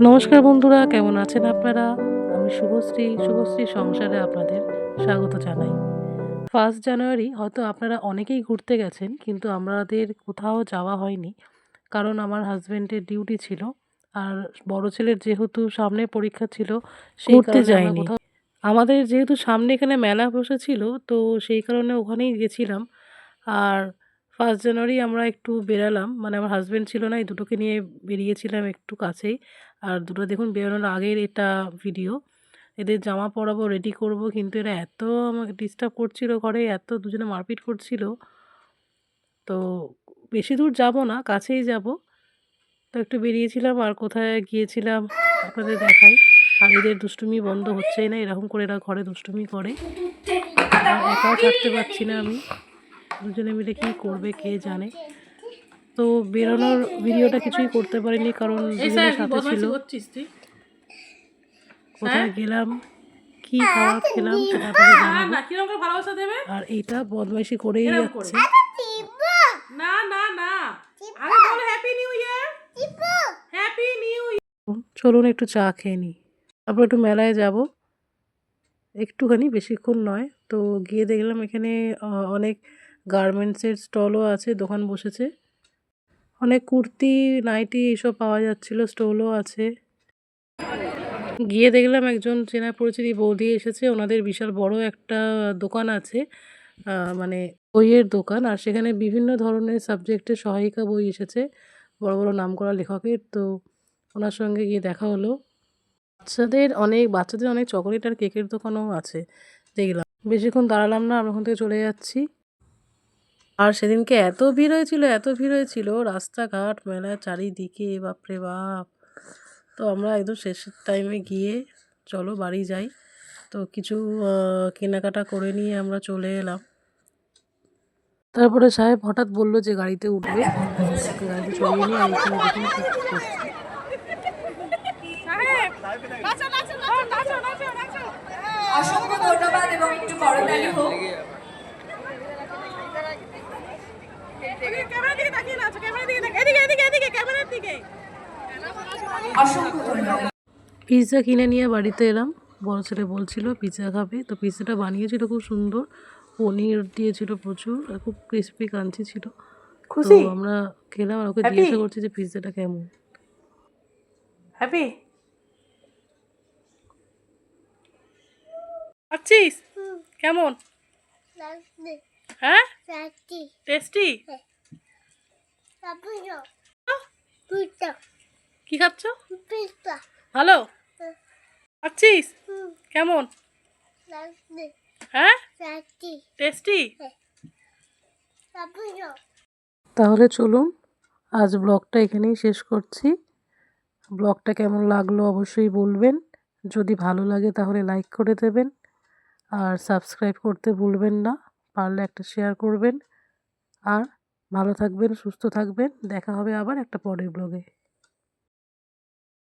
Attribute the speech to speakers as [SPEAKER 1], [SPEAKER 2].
[SPEAKER 1] নমস্কার বন্ধুরা কেমন আছেন আপনারা আমি শুভশ্রী শুভশ্রী সংসারে আপনাদের স্বাগত জানাই ফার্স্ট জানুয়ারি হয়তো আপনারা অনেকেই ঘুরতে গেছেন কিন্তু আমাদের কোথাও যাওয়া হয়নি কারণ আমার হাজব্যান্ডের ডিউটি ছিল আর বড় ছেলের যেহেতু সামনে পরীক্ষা ছিল সেই
[SPEAKER 2] যাইনি।
[SPEAKER 1] আমাদের যেহেতু সামনে এখানে মেলা বসেছিল তো সেই কারণে ওখানেই গেছিলাম আর ফার্স্ট জানুয়ারি আমরা একটু বেরালাম। মানে আমার হাজব্যান্ড ছিল না, এই দুটোকে নিয়ে বেরিয়েছিলাম একটু কাছেই। আর দুটো দেখুন বেরোনোর আগের এটা ভিডিও এদের জামা পরাবো রেডি করব, কিন্তু এরা এত আমাকে ডিস্টার্ব করছিল ঘরে, এত দুজনে মারপিট করছিল। তো বেশি দূর যাব না, কাছেই যাব। তো একটু বেরিয়েছিলাম আর কোথায় গিয়েছিলাম আপনাদের দেখাই। আর এদের দুষ্টুমি বন্ধ হচ্ছেই না, এরকম করে এরা ঘরে দুষ্টুমি করে। একাও থাকতে পারছি না আমি। দুজনে মিলে কী করবে কে জানে। তো বেরোনোর ভিডিওটা কিছুই করতে পারিনি কারণ দুজনের সাথে ছিল। কোথায় গেলাম কি খাবার খেলাম সেটা আপনাদের জানাব আর এইটা বদমাইশি করেই যাচ্ছে।
[SPEAKER 2] না না না। আগে বলো happy new year happy new
[SPEAKER 1] চলুন একটু চা খেয়ে নিই তারপর একটু মেলায় যাব। একটুখানি বেশিক্ষণ নয়। তো গিয়ে দেখলাম এখানে অনেক গার্মেন্টসের স্টলও আছে, দোকান বসেছে। অনেক কুর্তি, নাইটি এইসব পাওয়া যাচ্ছিল, স্টলও আছে। গিয়ে দেখলাম একজন চেনা পরিচিতি বৌদি এসেছে, ওনাদের বিশাল বড় একটা দোকান আছে মানে বইয়ের দোকান, আর সেখানে বিভিন্ন ধরনের সাবজেক্টের সহায়িকা বই এসেছে, বড় বড় নামকরা লেখকের। তো ওনার সঙ্গে গিয়ে দেখা হলো। বাচ্চাদের অনেক বাচ্চাদের অনেক চকোলেট আর কেকের দোকানও আছে, দেখলাম। বেশিক্ষণ দাঁড়ালাম না আমরা ওখান থেকে চলে যাচ্ছি। আর সেদিনকে এত ভিড় হয়েছিল, এত ভিড় হয়েছিল, রাস্তাঘাট মেলা চারিদিকে, বাপরে বাপ। তো আমরা একদম শেষের টাইমে গিয়ে চলো বাড়ি যাই। তো কিছু কেনাকাটা করে নিয়ে আমরা চলে এলাম। তারপরে সাহেব হঠাৎ বলল যে গাড়িতে উঠবে। গাড়িতে
[SPEAKER 3] ধন্যবাদ এবং একটু হোক।
[SPEAKER 1] পিৎজা কিনে নিয়ে বাড়িতে এলাম। বড় ছেলে বলছিল পিৎজা খাবে? তো পিৎজাটা বানিয়েছিল খুব সুন্দর। পনির দিয়েছিল প্রচুর আর খুব ক্রিস্পি কাঞ্চি ছিল। খুশি? আমরা খেলাম আর ওকে জিজ্ঞাসা করছি যে পিৎজাটা কেমন।
[SPEAKER 2] হ্যাপি আছিস কেমন? হ্যাঁ? টেস্টি কি খাচ্ছ? ভালো? আছিস কেমন? হ্যাঁ? টেস্টি
[SPEAKER 1] তাহলে চলুন আজ ব্লগটা এখানেই শেষ করছি। ব্লগটা কেমন লাগল অবশ্যই বলবেন। যদি ভালো লাগে তাহলে লাইক করে দেবেন। আর সাবস্ক্রাইব করতে ভুলবেন না পারলে একটা শেয়ার করবেন। আর ভালো থাকবেন সুস্থ থাকবেন। দেখা হবে আবার একটা পরের ব্লগে